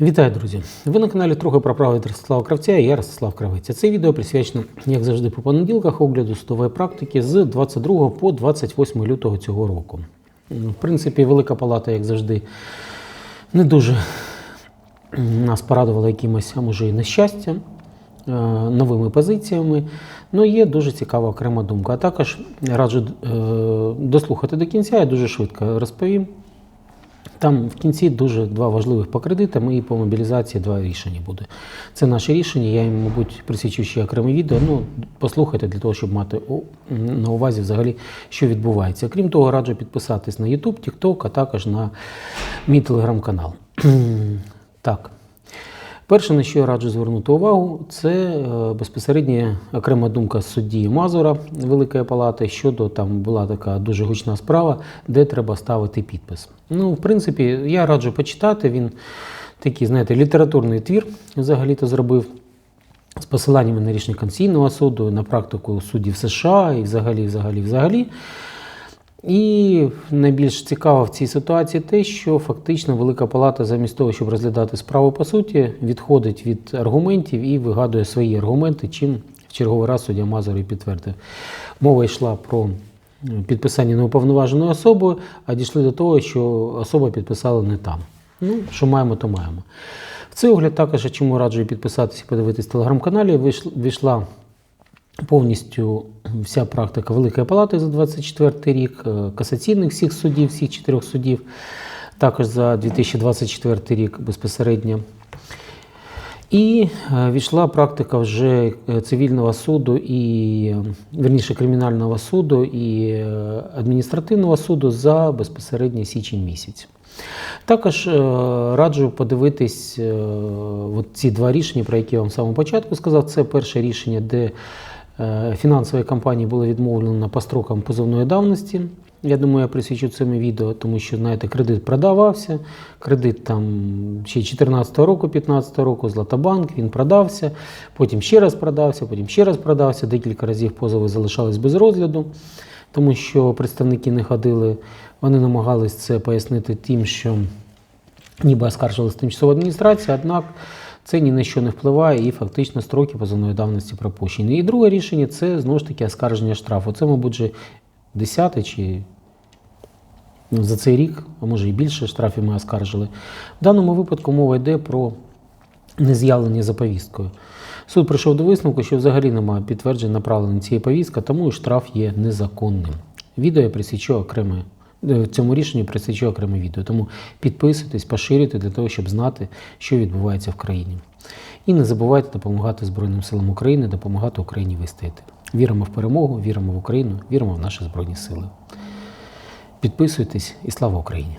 Вітаю, друзі! Ви на каналі трохи про право від Ростислава Кравця я Ростислав Кравець. Це відео присвячено, як завжди, по понеділках огляду судової практики з 22 по 28 лютого цього року. В принципі, Велика Палата, як завжди, не дуже нас порадувала якимось, а може і нещастям, е, новими позиціями. Ну, є дуже цікава окрема думка. А також раджу е, дослухати до кінця, я дуже швидко розповім. Там в кінці дуже два важливих по кредитам і по мобілізації два рішення буде. Це наше рішення. Я їм, мабуть, присвячу ще окреме відео. Ну, послухайте для того, щоб мати на увазі взагалі, що відбувається. Крім того, раджу підписатись на YouTube, TikTok, а також на мій телеграм-канал. так. Перше, на що я раджу звернути увагу, це е, безпосередньо окрема думка судді Мазура Великої Палати щодо там була така дуже гучна справа, де треба ставити підпис. Ну, в принципі, я раджу почитати. Він такий, знаєте, літературний твір взагалі-то зробив. З посиланнями на рішення Конституційного суду, на практику суддів США і взагалі, взагалі, взагалі. І найбільш цікаво в цій ситуації те, що фактично Велика Палата, замість того, щоб розглядати справу по суті, відходить від аргументів і вигадує свої аргументи, чим в черговий раз суддя Мазур і підтвердив. Мова йшла про підписання неуповноваженою особою, а дійшли до того, що особа підписала не там. Ну, що маємо, то маємо. В цей огляд також, чому раджу підписатися і подивитись телеграм-каналі, вийшла повністю вся практика Великої Палати за 24 рік, е, касаційних всіх судів, всіх чотирьох судів, також за 2024 рік безпосередньо. І е, війшла практика вже е, цивільного суду і е, вірніше кримінального суду і адміністративного суду за безпосередньо січень місяць. Також раджу подивитись от ці два рішення, про які я вам в самому початку сказав. Це перше рішення, де фінансовій компанії було відмовлено по строкам позовної давності. Я думаю, я присвячу цьому відео, тому що, знаєте, кредит продавався. Кредит там ще 14 року, 15 року, Златобанк, він продався, потім ще раз продався, потім ще раз продався. Декілька разів позови залишались без розгляду, тому що представники не ходили. Вони намагались це пояснити тим, що ніби оскаржилась тимчасова адміністрація, однак це ні на що не впливає і фактично строки позовної давності пропущені. І друге рішення це знову ж таки оскарження штрафу. Це, мабуть, вже 10 чи ну, за цей рік, а може і більше штрафів ми оскаржили. В даному випадку мова йде про нез'явлення за повісткою. Суд прийшов до висновку, що взагалі немає підтверджень направлення цієї повістки, тому і штраф є незаконним. Відео я присвячу окреме. Е, Цьому рішенню присвячу окреме відео. Тому підписуйтесь, поширюйте для того, щоб знати, що відбувається в країні. І не забувайте допомагати Збройним силам України, допомагати Україні вистояти. Віримо в перемогу, віримо в Україну, віримо в наші Збройні Сили. Підписуйтесь і слава Україні!